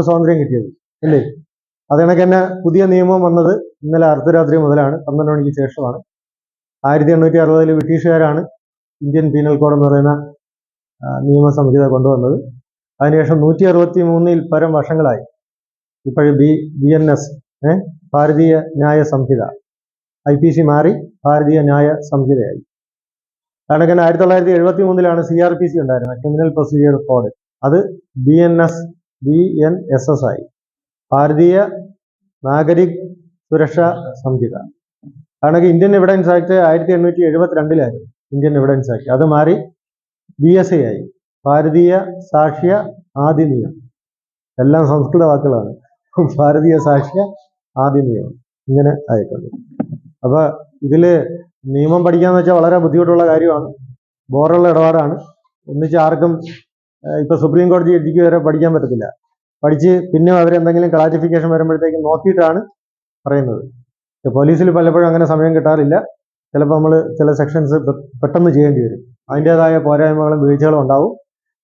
സ്വാതന്ത്ര്യം കിട്ടിയത് അല്ലേ? അത് കണക്ക് തന്നെ പുതിയ നിയമം വന്നത് ഇന്നലെ അർദ്ധരാത്രി മുതലാണ് പന്ത്രണ്ട് മണിക്ക് ശേഷമാണ്. ആയിരത്തി എണ്ണൂറ്റി അറുപതിൽ ബ്രിട്ടീഷുകാരാണ് ഇന്ത്യൻ പീനൽ കോഡ് എന്ന് പറയുന്ന നിയമസംഹിത നിയമ സംഹിത കൊണ്ടുവന്നത്. അതിനുശേഷം നൂറ്റി അറുപത്തി മൂന്നിൽ പരം വർഷങ്ങളായി. ഇപ്പോഴും ബി ബി എൻ എസ് ഭാരതീയ ന്യായ സംഹിത. ഐ പി സി മാറി ഭാരതീയ ന്യായ സംഹിതയായി. കണക്കിന് ആയിരത്തി തൊള്ളായിരത്തി എഴുപത്തി മൂന്നിലാണ് സി ആർ പി സി ഉണ്ടായിരുന്നത് ക്രിമിനൽ പ്രൊസീജിയർ കോഡ്. അത് B N S B N S S I Bharatiya Nagarik Suraksha സംഹിത. കാരണം ഇന്ത്യൻ എവിഡൻസ് ആക്ട് ആയിരത്തി എണ്ണൂറ്റി എഴുപത്തിരണ്ടിലായിരുന്നു ഇന്ത്യൻ എവിഡൻസ് ആക്ട്. അത് മാറി ബി എസ് ഐ ആയി. ഭാരതീയ സാക്ഷ്യ ആദിനിയം എല്ലാം സംസ്കൃത വാക്കുകളാണ്. ഭാരതീയ സാക്ഷ്യ ആദിനിയം ഇങ്ങനെ ആയിട്ടുണ്ട്. അപ്പൊ ഇതിൽ നിയമം പഠിക്കാന്ന് വെച്ചാൽ വളരെ ബുദ്ധിമുട്ടുള്ള കാര്യമാണ്. ബോറുള്ള ഇടപാടാണ്. ഒന്നിച്ച് ആർക്കും ഏഹ്, ഇപ്പൊ സുപ്രീം കോടതി ജഡ്ജിക്ക് വരെ പഠിക്കാൻ പറ്റത്തില്ല. പഠിച്ച് പിന്നെ അവരെന്തെങ്കിലും ക്ലാസിഫിക്കേഷൻ വരുമ്പോഴത്തേക്ക് നോക്കിയിട്ടാണ് പറയുന്നത്. പോലീസിൽ പലപ്പോഴും അങ്ങനെ സമയം കിട്ടാറില്ല. ചിലപ്പോൾ നമ്മൾ ചില സെക്ഷൻസ് പെട്ടെന്ന് ചെയ്യേണ്ടി വരും. അതിന്റെതായ പോരായ്മകളും വീഴ്ചകളും ഉണ്ടാവും.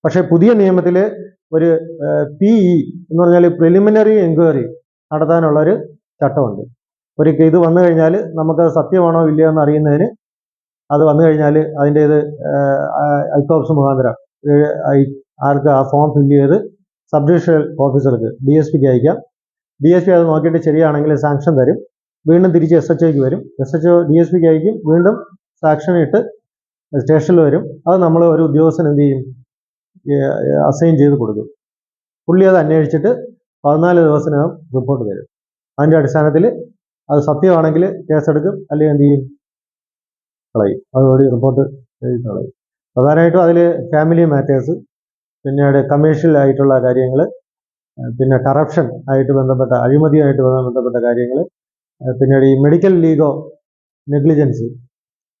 പക്ഷേ പുതിയ നിയമത്തിൽ ഒരു പി ഇ എന്ന് പറഞ്ഞാൽ പ്രിലിമിനറി എൻക്വയറി നടത്താനുള്ള ഒരു ചട്ടമുണ്ട്. ഒരു ഇത് വന്നു കഴിഞ്ഞാൽ നമുക്കത് സത്യമാണോ ഇല്ലയോ എന്ന് അറിയുന്നതിന് അത് വന്നു കഴിഞ്ഞാൽ അതിന്റെ ഇത് ഐക്കോപ്സ് മുഖാന്തരം ഐ- ആർക്ക് ആ ഫോം ഫില്ല് ചെയ്ത് സബ് ഡിവിഷണൽ ഓഫീസർക്ക് ഡി എസ് പിക്ക് അയക്കാം. ഡി എസ് പി അത് നോക്കിയിട്ട് ശരിയാണെങ്കിൽ സാങ്ഷൻ തരും. വീണ്ടും തിരിച്ച് എസ് എച്ച് ഒക്ക് വരും. S H O D S പിക്ക് അയക്കും. വീണ്ടും സാക്ഷൻ ഇട്ട് സ്റ്റേഷനിൽ വരും. അത് നമ്മൾ ഒരു ഉദ്യോഗസ്ഥൻ എന്ത് ചെയ്യും? അസൈൻ ചെയ്ത് കൊടുക്കും. പുള്ളി അത് അന്വേഷിച്ചിട്ട് പതിനാല് ദിവസത്തിനകം റിപ്പോർട്ട് തരും. അതിന്റെ അടിസ്ഥാനത്തിൽ അത് സത്യമാണെങ്കിൽ കേസെടുക്കും. അല്ലെങ്കിൽ എന്ത് ചെയ്യും? കളയും. അതോടെ റിപ്പോർട്ട് കളയും. പ്രധാനമായിട്ടും അതിൽ ഫാമിലി മാറ്റേഴ്സ് പിന്നീട് കമേഴ്ഷ്യൽ ആയിട്ടുള്ള കാര്യങ്ങൾ പിന്നെ കറപ്ഷൻ ആയിട്ട് ബന്ധപ്പെട്ട അഴിമതിയായിട്ട് ബന്ധപ്പെട്ട കാര്യങ്ങൾ പിന്നീട് ഈ മെഡിക്കൽ ലീഗോ നെഗ്ലിജൻസ്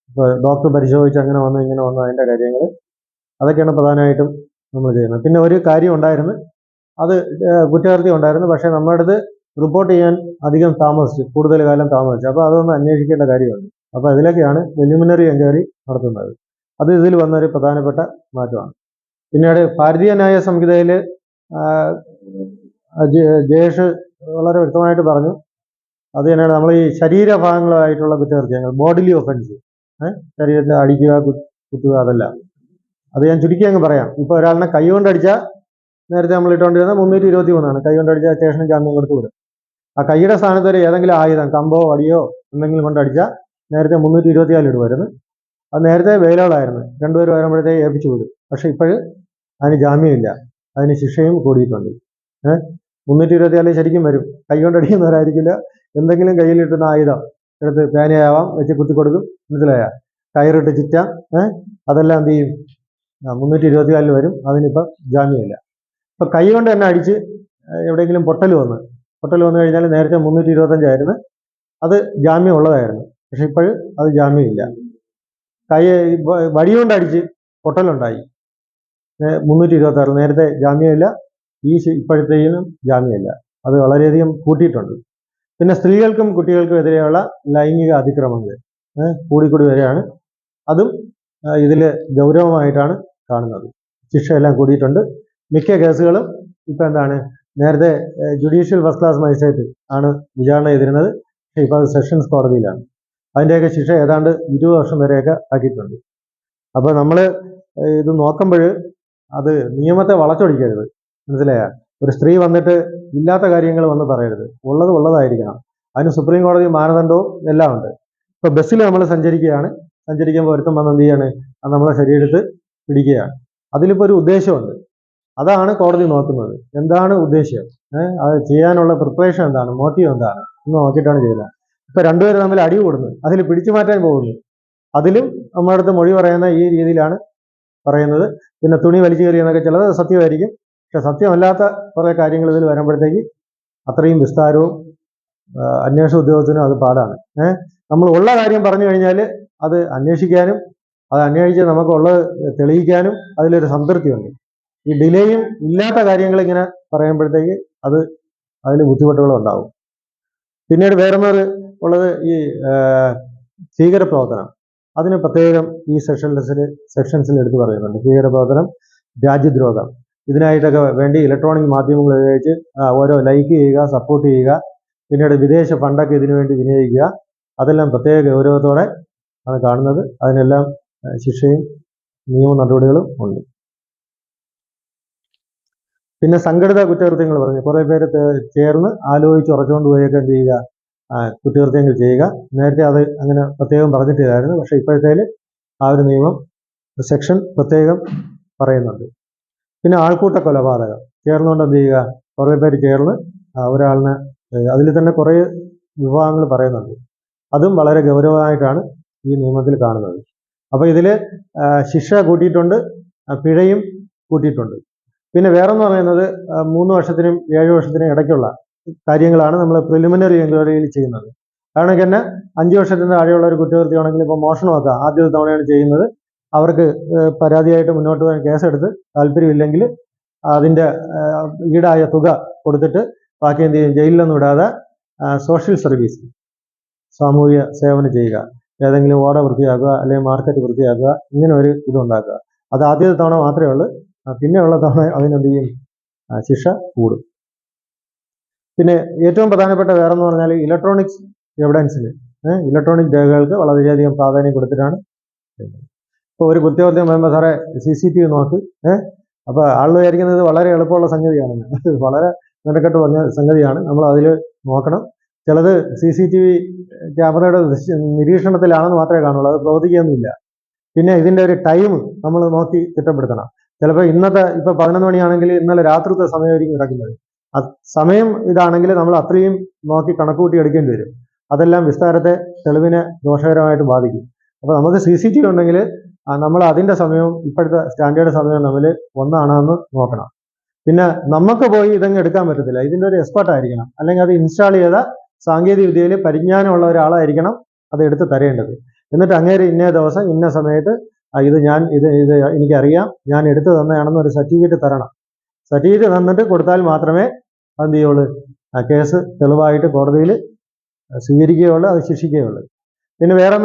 ഇപ്പോൾ ഡോക്ടർ പരിശോധിച്ച് അങ്ങനെ വന്നു ഇങ്ങനെ വന്നു അതിന്റെ കാര്യങ്ങൾ അതൊക്കെയാണ് പ്രധാനമായിട്ടും നമ്മൾ ചെയ്യുന്നത്. പിന്നെ ഒരു കാര്യം ഉണ്ടായിരുന്നു അത് കുറ്റകൃത്യം ഉണ്ടായിരുന്നു പക്ഷേ നമ്മുടെ അടുത്ത് റിപ്പോർട്ട് ചെയ്യാൻ അധികം താമസിച്ചു കൂടുതൽ കാലം താമസിച്ചു. അപ്പോൾ അതൊന്ന് അന്വേഷിക്കേണ്ട കാര്യമാണ്. അപ്പോൾ അതിലൊക്കെയാണ് പ്രിലിമിനറി എൻക്വയറി നടത്തുന്നത്. അത് ഇതിൽ വന്നൊരു പ്രധാനപ്പെട്ട മാറ്റമാണ്. പിന്നീട് ഭാരതീയ ന്യായ സംഹിതയിൽ ജയേഷ് വളരെ വ്യക്തമായിട്ട് പറഞ്ഞു. അത് തന്നെയാണ് നമ്മൾ ഈ ശരീരഭാഗങ്ങളായിട്ടുള്ള കുറ്റകൃത്യങ്ങൾ ബോഡിലി ഒഫൻസ് ശരീരത്തെ അടിക്കുക കുത്തുക അതല്ല. അത് ഞാൻ ചുരുക്കി അങ്ങ് പറയാം. ഇപ്പോൾ ഒരാളിനെ കൈ നേരത്തെ നമ്മൾ ഇട്ടുകൊണ്ടിരുന്ന മുന്നൂറ്റി ഇരുപത്തി മൂന്നാണ് കൈ കൊണ്ട് സ്റ്റേഷനിൽ ജാമ്യം കൊടുത്തു വിടും. ആ കൈയുടെ സ്ഥാനത്ത് ഒരു ഏതെങ്കിലും ആയുധം കമ്പോ വടിയോ എന്തെങ്കിലും കൊണ്ട് അടിച്ചാൽ നേരത്തെ മുന്നൂറ്റി ഇരുപത്തിനാല് ഇടുമായിരുന്നു അത് നേരത്തെ വെയിലുകളായിരുന്നു രണ്ടുപേരും വരുമ്പോഴത്തേക്ക് ഏൽപ്പിച്ചു വിടും. പക്ഷെ ഇപ്പോഴ് അതിന് ജാമ്യമില്ല. അതിന് ശിക്ഷയും കൂടിയിട്ടുണ്ട്. ഏഹ് മുന്നൂറ്റി ഇരുപത്തിനാല് ശരിക്കും വരും. കൈകൊണ്ടടിക്കുന്നവരായിരിക്കില്ല. കൊണ്ട് എന്തെങ്കിലും കയ്യിൽ കിട്ടുന്ന ആയുധം എടുത്ത് പേനയാവാം വെച്ച് കുത്തി കൊടുക്കും മനസ്സിലായ? കയറിട്ട് ചിറ്റ ഏഹ് അതെല്ലാം എന്ത് ചെയ്യും? മുന്നൂറ്റി ഇരുപത്തിനാലിൽ വരും. അതിനിപ്പം ജാമ്യമില്ല. ഇപ്പൊ കൈ കൊണ്ട് തന്നെ അടിച്ച് എവിടെയെങ്കിലും പൊട്ടൽ വന്ന്. പൊട്ടൽ വന്നു കഴിഞ്ഞാൽ നേരത്തെ മുന്നൂറ്റി ഇരുപത്തഞ്ചായിരുന്നു അത് ജാമ്യം ഉള്ളതായിരുന്നു. പക്ഷെ ഇപ്പോഴും അത് ജാമ്യമില്ല. കൈ വടി അടിച്ച് പൊട്ടലുണ്ടായി. മുന്നൂറ്റി ഇരുപത്തി ആറ് നേരത്തെ ജാമ്യമില്ല ഈ ഇപ്പോഴത്തേക്കും ജാമ്യമില്ല. അത് വളരെയധികം കൂട്ടിയിട്ടുണ്ട്. പിന്നെ സ്ത്രീകൾക്കും കുട്ടികൾക്കും എതിരെയുള്ള ലൈംഗിക അതിക്രമങ്ങൾ കൂടിക്കൂടി വരെയാണ്. അതും ഇതിൽ ഗൗരവമായിട്ടാണ് കാണുന്നത്. ശിക്ഷയെല്ലാം കൂടിയിട്ടുണ്ട്. മിക്ക കേസുകളും ഇപ്പം എന്താണ് നേരത്തെ ജുഡീഷ്യൽ ഫസ്റ്റ് ക്ലാസ് മജിസ്ട്രേറ്റ് ആണ് വിചാരണ ചെയ്തിരുന്നത്. പക്ഷേ ഇപ്പോൾ അത് സെഷൻസ് കോടതിയിലാണ്. അതിന്റെയൊക്കെ ശിക്ഷ ഏതാണ്ട് ഇരുപത് വർഷം വരെയൊക്കെ ആക്കിയിട്ടുണ്ട്. അപ്പോൾ നമ്മൾ ഇത് നോക്കുമ്പോൾ അത് നിയമത്തെ വളച്ചൊടിക്കരുത്. മനസ്സിലായ? ഒരു സ്ത്രീ വന്നിട്ട് ഇല്ലാത്ത കാര്യങ്ങൾ വന്ന് പറയരുത്. ഉള്ളത് ഉള്ളതായിരിക്കണം. അതിന് സുപ്രീം കോടതി മാനദണ്ഡവും എല്ലാം ഉണ്ട്. ഇപ്പോൾ ബസ്സിൽ നമ്മൾ സഞ്ചരിക്കുകയാണ്. സഞ്ചരിക്കുമ്പോൾ ഒരുത്തം വന്ന് എന്ത് ചെയ്യാണ്? അത് നമ്മളെ ശരീരത്ത് പിടിക്കുകയാണ്. അതിലിപ്പോൾ ഒരു ഉദ്ദേശമുണ്ട് അതാണ് കോടതി നോക്കുന്നത്. എന്താണ് ഉദ്ദേശ്യം അത് ചെയ്യാനുള്ള പ്രിപ്പറേഷൻ എന്താണ്? മോട്ടീവ് എന്താണ്? എന്ന് നോക്കിയിട്ടാണ് ചെയ്യുന്നത്. ഇപ്പൊ രണ്ടുപേരും തമ്മിൽ അടി കൂടുന്നു അതിൽ പിടിച്ചു മാറ്റാൻ പോകുന്നു. അതിലും നമ്മുടെ അടുത്ത് മൊഴി പറയുന്ന ഈ രീതിയിലാണ് പറയുന്നത്. പിന്നെ തുണി വലിച്ചു കയറി എന്നൊക്കെ ചിലത് സത്യമായിരിക്കും. പക്ഷെ സത്യമല്ലാത്ത കുറേ കാര്യങ്ങൾ ഇതിൽ വരുമ്പോഴത്തേക്ക് അത്രയും വിസ്താരവും അന്വേഷണ ഉദ്യോഗത്തിനും അത് പാടാണ്. ഏഹ് നമ്മൾ ഉള്ള കാര്യം പറഞ്ഞു കഴിഞ്ഞാൽ അത് അന്വേഷിക്കാനും അത് അന്വേഷിച്ച് നമുക്കുള്ളത് തെളിയിക്കാനും അതിലൊരു സംതൃപ്തിയുണ്ട്. ഈ ഡിലേയും ഇല്ലാത്ത കാര്യങ്ങൾ ഇങ്ങനെ പറയുമ്പോഴത്തേക്ക് അത് അതിൽ ബുദ്ധിമുട്ടുകൾ ഉണ്ടാവും. പിന്നീട് വേറൊന്നൊരു ഉള്ളത് ഈ ഭീകരപ്രവർത്തനം. അതിന് പ്രത്യേകം ഈ സെഷൻസിൽ സെക്ഷൻസിൽ എടുത്തു പറയുന്നുണ്ട്. ഭീകരപ്രവർത്തനം രാജ്യദ്രോഹം. ഇതിനായിട്ടൊക്കെ വേണ്ടി ഇലക്ട്രോണിക് മാധ്യമങ്ങൾ ഉപയോഗിച്ച് ഓരോ ലൈക്ക് ചെയ്യുക സപ്പോർട്ട് ചെയ്യുക പിന്നീട് വിദേശ ഫണ്ടൊക്കെ ഇതിനു വേണ്ടി വിനിയോഗിക്കുക. അതെല്ലാം പ്രത്യേക ഗൗരവത്തോടെ ആണ് കാണുന്നത്. അതിനെല്ലാം ശിക്ഷയും നിയമ നടപടികളും ഉണ്ട്. പിന്നെ സംഘടിത കുറ്റകൃത്യങ്ങൾ പറഞ്ഞു. കുറേ പേര് ചേർന്ന് ആലോചിച്ച് ഉറച്ചുകൊണ്ട് പോയൊക്കെ എന്ത് ചെയ്യുക. കുറ്റകൃത്യങ്ങൾ ചെയ്യുക. നേരത്തെ അത് അങ്ങനെ പ്രത്യേകം പറഞ്ഞിട്ടില്ലായിരുന്നു. പക്ഷെ ഇപ്പോഴത്തേൽ ആ ഒരു നിയമം സെക്ഷൻ പ്രത്യേകം പറയുന്നുണ്ട്. പിന്നെ ആൾക്കൂട്ട കൊലപാതകം. ചേർന്നുകൊണ്ട് എന്ത് ചെയ്യുക? കുറേ പേര് ചേർന്ന് ഒരാളിനെ അതിൽ തന്നെ കുറേ വിഭാഗങ്ങൾ പറയുന്നുണ്ട്. അതും വളരെ ഗൗരവമായിട്ടാണ് ഈ നിയമത്തിൽ കാണുന്നത്. അപ്പോൾ ഇതിൽ ശിക്ഷ കൂട്ടിയിട്ടുണ്ട് പിഴയും കൂട്ടിയിട്ടുണ്ട്. പിന്നെ വേറെന്ന് പറയുന്നത് മൂന്ന് വർഷത്തിനും ഏഴ് വർഷത്തിനും ഇടയ്ക്കുള്ള കാര്യങ്ങളാണ് നമ്മൾ പ്രിലിമിനറി എൻക്വയറിയിൽ ചെയ്യുന്നത്. കാരണം തന്നെ അഞ്ച് വർഷത്തിന് താഴെയുള്ള ഒരു കുറ്റകൃത്യമാണെങ്കിൽ ഇപ്പോൾ മോഷണമൊക്കെ ആദ്യത്തെ തവണയാണ് ചെയ്യുന്നത്. അവർക്ക് പരാതിയായിട്ട് മുന്നോട്ട് പോകാൻ കേസെടുത്ത് താല്പര്യമില്ലെങ്കിൽ അതിന്റെ ഈടായ തുക കൊടുത്തിട്ട് ബാക്കി എന്ത് ചെയ്യും? ജയിലിലൊന്നും വിടാതെ സോഷ്യൽ സർവീസ് സാമൂഹിക സേവനം ചെയ്യുക. ഏതെങ്കിലും ഓട വൃത്തിയാക്കുക അല്ലെങ്കിൽ മാർക്കറ്റ് വൃത്തിയാക്കുക ഇങ്ങനെ ഒരു ഇതുണ്ടാക്കുക. അത് ആദ്യത്തെ തവണ മാത്രമേ ഉള്ളൂ. പിന്നെയുള്ള തവണ അതിനെന്ത് ചെയ്യും? ശിക്ഷ കൂടും. പിന്നെ ഏറ്റവും പ്രധാനപ്പെട്ട വേറെന്ന് പറഞ്ഞാൽ ഇലക്ട്രോണിക്സ് എവിഡൻസിൽ ഇലക്ട്രോണിക് രേഖകൾക്ക് വളരെയധികം പ്രാധാന്യം കൊടുത്തിട്ടാണ് ഇപ്പോൾ ഒരു കുറ്റകൃത്യം വരുമ്പോൾ സാറേ സി സി ടി വി നോക്ക് ഏഹ് അപ്പോൾ ആൾ വിചാരിക്കുന്നത് വളരെ എളുപ്പമുള്ള സംഗതിയാണ്. വളരെ മെനക്കെട്ട് പറഞ്ഞ സംഗതിയാണ്. നമ്മൾ അതിൽ നോക്കണം. ചിലത് സി സി ടി വി ക്യാമറയുടെ നിരീക്ഷണത്തിലാണെന്ന് മാത്രമേ കാണുള്ളൂ. അത് പ്രവർത്തിക്കുകയൊന്നുമില്ല. പിന്നെ ഇതിന്റെ ഒരു ടൈം നമ്മൾ നോക്കി തിട്ടപ്പെടുത്തണം. ചിലപ്പോൾ ഇന്നത്തെ ഇപ്പോൾ പതിനൊന്ന് മണിയാണെങ്കിൽ ഇന്നലെ രാത്രിത്തെ സമയമായിരിക്കും കിടക്കുന്നത്. സമയം ഇതാണെങ്കിൽ നമ്മൾ അത്രയും നോക്കി കണക്കുകൂട്ടി എടുക്കേണ്ടി വരും. അതെല്ലാം വിസ്താരത്തെ തെളിവിനെ ദോഷകരമായിട്ട് ബാധിക്കും. അപ്പോൾ നമുക്ക് സി സി ടി വി ഉണ്ടെങ്കിൽ നമ്മൾ അതിന്റെ സമയവും ഇപ്പോഴത്തെ സ്റ്റാൻഡേർഡ് സമയവും തമ്മിൽ ഒന്നാണെന്ന് നോക്കണം. പിന്നെ നമുക്ക് പോയി ഇതങ്ങ് എടുക്കാൻ പറ്റത്തില്ല. ഇതിന്റെ ഒരു എക്സ്പെർട്ട് ആയിരിക്കണം. അല്ലെങ്കിൽ അത് ഇൻസ്റ്റാൾ ചെയ്ത സാങ്കേതിക വിദ്യയിൽ പരിജ്ഞാനമുള്ള ഒരാളായിരിക്കണം അത് എടുത്ത് തരേണ്ടത്. എന്നിട്ട് അങ്ങേര് ഇന്നേ ദിവസം ഇന്ന സമയത്ത് ഇത് ഞാൻ ഇത് ഇത് എനിക്കറിയാം ഞാൻ എടുത്തു തന്നതാണെന്ന് ഒരു സർട്ടിഫിക്കറ്റ് തരണം. സർട്ടിഫിക്കറ്റ് തന്നിട്ട് കൊടുത്താൽ മാത്രമേ എന്ത് ചെയ്യുള്ളൂ ആ കേസ് തെളിവായിട്ട് കോടതിയിൽ സ്വീകരിക്കുകയുള്ളൂ അത് ശിക്ഷിക്കുകയുള്ളൂ. പിന്നെ വേറെ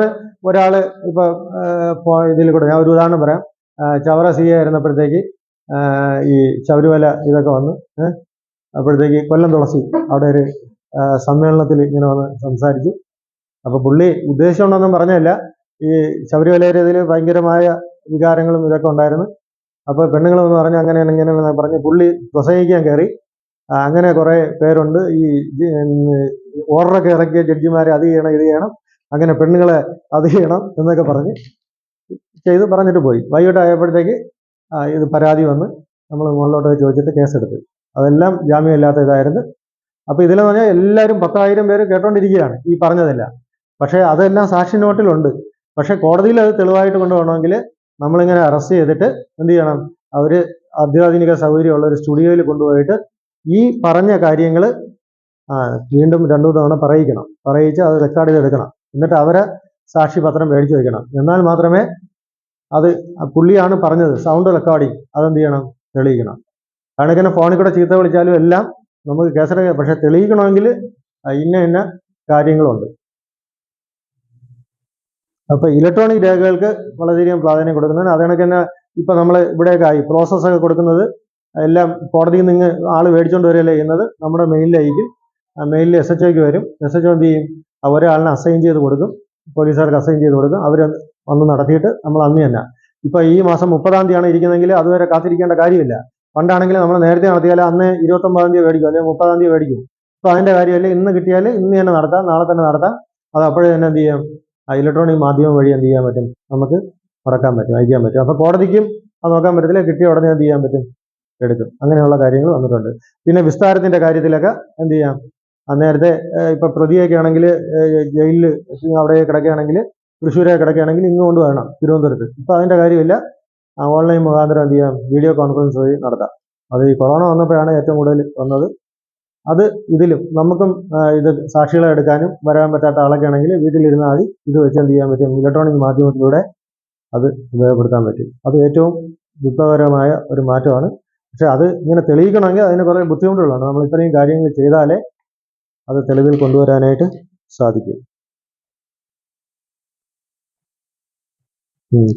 ഒരാൾ ഇപ്പോൾ ഇതിൽ കൂടെ ഞാൻ ഒരു ഉദാഹരണം പറയാം. ചവറ സി ആയിരുന്നപ്പോഴത്തേക്ക് ഈ ശബരിമല ഇതൊക്കെ വന്ന് അപ്പോഴത്തേക്ക് കൊല്ലം തുളസി അവിടെ ഒരു സമ്മേളനത്തിൽ ഇങ്ങനെ വന്ന് സംസാരിച്ചു. അപ്പോൾ പുള്ളി ഉദ്ദേശമുണ്ടെന്നും പറഞ്ഞല്ല ഈ ശബരിമലയുടെ ഇതിൽ ഭയങ്കരമായ വികാരങ്ങളും ഇതൊക്കെ ഉണ്ടായിരുന്നു. അപ്പോൾ പെണ്ണുങ്ങൾ എന്ന് പറഞ്ഞ് അങ്ങനെയാണ് ഇങ്ങനെയാണ് പറഞ്ഞ് പുള്ളി പ്രസംഗിക്കാൻ കയറി. അങ്ങനെ കുറേ പേരുണ്ട്. ഈ ഓർഡറൊക്കെ ഇറക്കിയ ജഡ്ജിമാരെ അത് ചെയ്യണം ഇത് ചെയ്യണം. അങ്ങനെ പെണ്ണുങ്ങളെ അത് ചെയ്യണം എന്നൊക്കെ പറഞ്ഞ് ചെയ്ത് പറഞ്ഞിട്ട് പോയി. വൈകിട്ട് ആയപ്പോഴത്തേക്ക് ഇത് പരാതി വന്ന് നമ്മൾ മുകളിലോട്ട് ചോദിച്ചിട്ട് കേസെടുത്ത്. അതെല്ലാം ജാമ്യമില്ലാത്ത ഇതായിരുന്നു. അപ്പോൾ ഇതിലെന്ന് പറഞ്ഞാൽ എല്ലാവരും പത്തായിരം പേര് കേട്ടോണ്ടിരിക്കുകയാണ് ഈ പറഞ്ഞതെല്ലാം. പക്ഷേ അതെല്ലാം സാക്ഷി നോട്ടിലുണ്ട്. പക്ഷേ കോടതിയിൽ അത് തെളിവായിട്ട് കൊണ്ടുപോകണമെങ്കിൽ നമ്മളിങ്ങനെ അറസ്റ്റ് ചെയ്തിട്ട് എന്ത് ചെയ്യണം? അവർ അത്യാധുനിക സൗകര്യമുള്ള ഒരു സ്റ്റുഡിയോയിൽ കൊണ്ടുപോയിട്ട് ഈ പറഞ്ഞ കാര്യങ്ങൾ വീണ്ടും രണ്ടു തവണ പറയിക്കണം. പറയിച്ച് അത് റെക്കോർഡ് ചെയ്തെടുക്കണം. എന്നിട്ട് അവരെ സാക്ഷിപത്രം മേടിച്ചു വയ്ക്കണം എന്നാൽ മാത്രമേ അത് പുള്ളിയാണ് പറഞ്ഞത്. സൗണ്ട് റെക്കോർഡിങ് അതെന്ത് ചെയ്യണം? തെളിയിക്കണം. കണക്കിന് ഫോണിൽ കൂടെ ചീത്ത വിളിച്ചാലും എല്ലാം നമുക്ക് കേസെടുക്കാം. പക്ഷെ തെളിയിക്കണമെങ്കിൽ ഇന്ന ഇന്ന കാര്യങ്ങളുണ്ട്. അപ്പൊ ഇലക്ട്രോണിക് രേഖകൾക്ക് വളരെയധികം പ്രാധാന്യം കൊടുക്കുന്നത് അത് കണക്ക് തന്നെ ഇപ്പൊ നമ്മൾ ഇവിടെയൊക്കെ ആയി പ്രോസസ് ഒക്കെ കൊടുക്കുന്നത് എല്ലാം കോടതിയിൽ നിന്ന് ആൾ മേടിച്ചുകൊണ്ട് വരികയല്ലേ ചെയ്യുന്നത്? നമ്മുടെ മെയിലിലായിരിക്കും. മെയിലിൽ എസ് എച്ച് ഒക്ക് വരും. എസ് എച്ച് ഒ എന്ത് ചെയ്യും? ഒരാളിനെ അസൈൻ ചെയ്ത് കൊടുക്കും. പോലീസുകാർക്ക് അസൈൻ ചെയ്ത് കൊടുക്കും. അവർ വന്ന് നടത്തിയിട്ട് നമ്മൾ അന്ന് തന്നെ. ഇപ്പൊ ഈ മാസം മുപ്പതാം തീയതിയാണ് ഇരിക്കുന്നതെങ്കിൽ അതുവരെ കാത്തിരിക്കേണ്ട കാര്യമില്ല. പണ്ടാണെങ്കിൽ നമ്മൾ നേരത്തെ നടത്തിയാൽ അന്ന് ഇരുപത്തൊമ്പതാം തീയതി മേടിക്കും അല്ലെങ്കിൽ മുപ്പതാം തീയതി മേടിക്കും. ഇപ്പൊ അതിന്റെ കാര്യമല്ല ഇന്ന് കിട്ടിയാൽ ഇന്ന് തന്നെ നടത്താം നാളെ തന്നെ നടത്താം. അത് അപ്പോഴേ തന്നെ എന്ത് ചെയ്യാം? ഇലക്ട്രോണിക് മാധ്യമം വഴി എന്ത് ചെയ്യാൻ പറ്റും? നമുക്ക് മുടക്കാൻ പറ്റും അയക്കാൻ പറ്റും. അപ്പോൾ കോടതിക്കും അത് നോക്കാൻ പറ്റത്തില്ല കിട്ടിയ ഉടനെ എന്ത് ചെയ്യാൻ പറ്റും? എടുക്കും. അങ്ങനെയുള്ള കാര്യങ്ങൾ വന്നിട്ടുണ്ട്. പിന്നെ വിസ്താരത്തിന്റെ കാര്യത്തിലൊക്കെ എന്ത് ചെയ്യാം? ആ നേരത്തെ ഇപ്പം പ്രതിയൊക്കെ ആണെങ്കിൽ ജയിലിൽ അവിടെ കിടക്കുകയാണെങ്കിൽ തൃശ്ശൂരെ കിടക്കുകയാണെങ്കിൽ ഇങ്ങ് കൊണ്ട് വരണം തിരുവനന്തപുരത്ത്. ഇപ്പൊ അതിന്റെ കാര്യമില്ല. ഓൺലൈൻ മുഖാന്തരം എന്ത് ചെയ്യാം? വീഡിയോ കോൺഫറൻസ് വഴി നടത്താം. അത് ഈ കൊറോണ വന്നപ്പോഴാണ് ഏറ്റവും കൂടുതൽ വന്നത്. അത് ഇതിലും നമുക്കും ഇത് സാക്ഷികളെ എടുക്കാനും വരാൻ പറ്റാത്ത ആളൊക്കെ ആണെങ്കിൽ വീട്ടിലിരുന്നാൽ മതി. ഇത് വെച്ച് എന്ത് ചെയ്യാൻ പറ്റും? ഇലക്ട്രോണിക് മാധ്യമത്തിലൂടെ അത് ഉപയോഗപ്പെടുത്താൻ പറ്റും. അത് ഏറ്റവും വിപ്ലവകരമായ ഒരു മാറ്റമാണ്. പക്ഷെ അത് ഇങ്ങനെ തെളിയിക്കണമെങ്കിൽ അതിന് കുറേ ബുദ്ധിമുട്ടുകളാണ് നമ്മൾ ഇത്രയും കാര്യങ്ങൾ ചെയ്താലേ അത് തെളിവിൽ കൊണ്ടുവരാനായിട്ട് സാധിക്കും.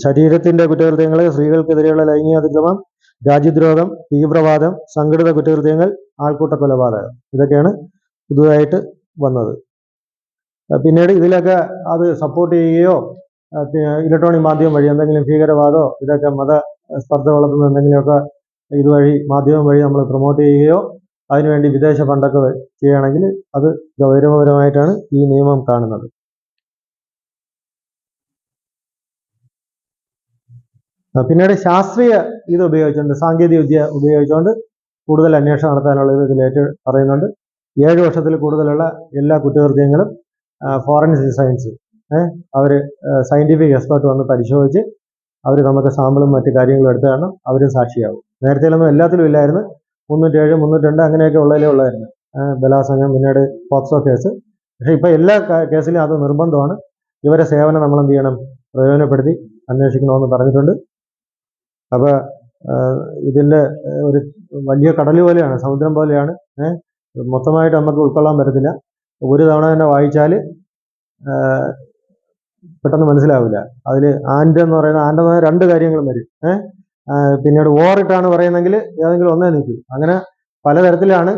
ശരീരത്തിന്റെ കുറ്റകൃത്യങ്ങൾ സ്ത്രീകൾക്കെതിരെയുള്ള ലൈംഗിക അതിക്രമം രാജ്യദ്രോഹം തീവ്രവാദം സംഘടിത കുറ്റകൃത്യങ്ങൾ ആൾക്കൂട്ട കൊലപാതകം ഇതൊക്കെയാണ് പുതുതായിട്ട് വന്നത്. പിന്നീട് ഇതിലൊക്കെ അത് സപ്പോർട്ട് ചെയ്യുകയോ ഇലക്ട്രോണിക് മാധ്യമം വഴി എന്തെങ്കിലും ഭീകരവാദമോ ഇതൊക്കെ മത സ്പർദ്ധ വളർത്തുന്ന എന്തെങ്കിലുമൊക്കെ ഇതുവഴി മാധ്യമം വഴി നമ്മൾ പ്രൊമോട്ട് ചെയ്യുകയോ അതിനുവേണ്ടി വിദേശ ഫണ്ടൊക്കെ ചെയ്യുകയാണെങ്കിൽ അത് ഗൗരവപരമായിട്ടാണ് ഈ നിയമം കാണുന്നത് ആ, പിന്നീട് ശാസ്ത്രീയ ഇത് ഉപയോഗിച്ചുകൊണ്ട് സാങ്കേതിക വിദ്യ ഉപയോഗിച്ചുകൊണ്ട് കൂടുതൽ അന്വേഷണം നടത്താനുള്ള ഇത് ഇതിലേറ്റ് പറയുന്നുണ്ട്. ഏഴ് വർഷത്തിൽ കൂടുതലുള്ള എല്ലാ കുറ്റകൃത്യങ്ങളും ഫോറൻസിക് സയൻസ് അവർ സയന്റിഫിക് എക്സ്പെർട്ട് വന്ന് പരിശോധിച്ച് അവർ നമുക്ക് സാമ്പിളും മറ്റു കാര്യങ്ങളും എടുത്തു തരണം അവരും സാക്ഷിയാവും. നേരത്തെയിലൊന്നും എല്ലാത്തിലും ഇല്ലായിരുന്നു. മുന്നൂറ്റേഴ് മുന്നൂറ്റിരണ്ട് അങ്ങനെയൊക്കെ ഉള്ളതിലേ ഉള്ളായിരുന്നു. ബലാസംഗം പിന്നീട് പോക്സോ കേസ് പക്ഷേ ഇപ്പോൾ എല്ലാ കേസിലും അത് നിർബന്ധമാണ്. ഇവരെ സേവനം നമ്മൾ എന്ത് ചെയ്യണം? പ്രയോജനപ്പെടുത്തി അന്വേഷിക്കണമെന്ന് പറഞ്ഞിട്ടുണ്ട്. അപ്പോൾ ഇതിന്റെ ഒരു വലിയ കടൽ പോലെയാണ് സമുദ്രം പോലെയാണ് മൊത്തമായിട്ട് നമുക്ക് ഉൾക്കൊള്ളാൻ പറ്റത്തില്ല. ഒരു തവണ തന്നെ വായിച്ചാൽ പെട്ടെന്ന് മനസ്സിലാവില്ല. അതിൽ ആൻഡ് എന്ന് പറയുന്ന ആൻഡ് എന്ന് രണ്ട് കാര്യങ്ങളും വരും പിന്നീട് ഓറിട്ടാണ് പറയുന്നെങ്കിൽ ഏതെങ്കിലും ഒന്നേ നിൽക്കും. അങ്ങനെ പലതരത്തിലാണ്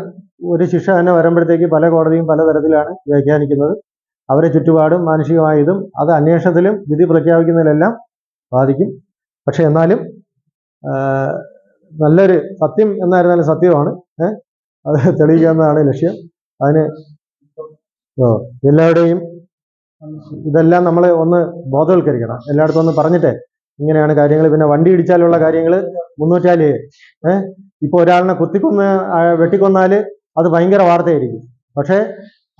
ഒരു ശിക്ഷ തന്നെ വരുമ്പോഴത്തേക്ക് പല കോടതിയും പലതരത്തിലാണ് വ്യാഖ്യാനിക്കുന്നത്. അവരെ ചുറ്റുപാടും മാനുഷികമായതും അത് അന്വേഷണത്തിലും വിധി പ്രഖ്യാപിക്കുന്നതിലെല്ലാം ബാധിക്കും. പക്ഷെ എന്നാലും നല്ലൊരു സത്യം എന്നായിരുന്നാലും സത്യമാണ്. അത് തെളിയിക്കുക എന്നതാണ് ലക്ഷ്യം. അതിന് എല്ലാവരുടെയും ഇതെല്ലാം നമ്മൾ ഒന്ന് ബോധവൽക്കരിക്കണം. എല്ലായിടത്തും ഒന്ന് പറഞ്ഞിട്ടേ ഇങ്ങനെയാണ് കാര്യങ്ങൾ പിന്നെ വണ്ടി ഇടിച്ചാലുള്ള കാര്യങ്ങൾ മുന്നൂറ്റാൽ. ഏഹ് ഇപ്പൊ ഒരാളിനെ കുത്തിക്കൊന്ന് വെട്ടിക്കൊന്നാൽ അത് ഭയങ്കര വാർത്തയായിരിക്കും. പക്ഷേ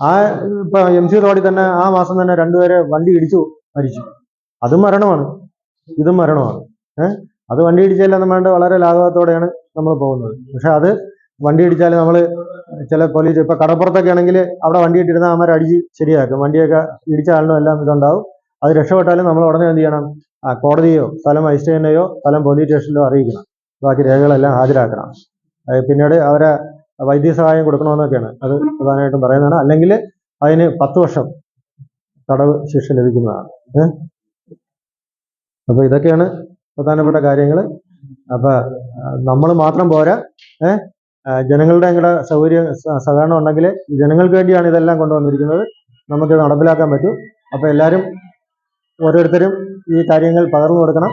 ആ ഇപ്പൊ എം സി റോഡിൽ തന്നെ ആ മാസം തന്നെ രണ്ടുപേരെ വണ്ടി ഇടിച്ചു മരിച്ചു. അതും മരണമാണ്. ഇതും മരണമാണ്. ഏഹ് അത് വണ്ടി ഇടിച്ചാലും വേണ്ട വളരെ ലാഘവത്തോടെയാണ് നമ്മൾ പോകുന്നത്. പക്ഷെ അത് വണ്ടി ഇടിച്ചാൽ നമ്മൾ ചില പോലീസ് ഇപ്പൊ കടപ്പുറത്തൊക്കെ ആണെങ്കിൽ അവിടെ വണ്ടി ഇട്ടിരുന്ന അവന്മാർ അടിച്ച് ശരിയാക്കും. വണ്ടിയൊക്കെ ഇടിച്ചാലും എല്ലാം ഇതുണ്ടാവും. അത് രക്ഷപ്പെട്ടാലും നമ്മൾ ഉടനെ എന്ത് ചെയ്യണം? ആ കോടതിയോ സ്ഥലം മജിസ്ട്രേറ്റിനെയോ സ്ഥലം പോലീസ് സ്റ്റേഷനിലോ അറിയിക്കണം. ബാക്കി രേഖകളെല്ലാം ഹാജരാക്കണം. പിന്നീട് അവരെ വൈദ്യസഹായം കൊടുക്കണമെന്നൊക്കെയാണ് അത് പ്രധാനമായിട്ടും പറയുന്നതാണ് അല്ലെങ്കിൽ അതിന് പത്ത് വർഷം തടവ് ശിക്ഷ ലഭിക്കുന്നതാണ്. ഏഹ് അപ്പൊ ഇതൊക്കെയാണ് പ്രധാനപ്പെട്ട കാര്യങ്ങൾ അപ്പൊ നമ്മൾ മാത്രം പോരാ. ജനങ്ങളുടെ കൂടെ സൗകര്യം സഹകരണം ഉണ്ടെങ്കിൽ ജനങ്ങൾക്ക് വേണ്ടിയാണ് ഇതെല്ലാം കൊണ്ടുവന്നിരിക്കുന്നത്. നമുക്ക് നടപ്പിലാക്കാൻ പറ്റും. അപ്പൊ എല്ലാവരും ഓരോരുത്തരും ഈ കാര്യങ്ങൾ പകർന്നു കൊടുക്കണം.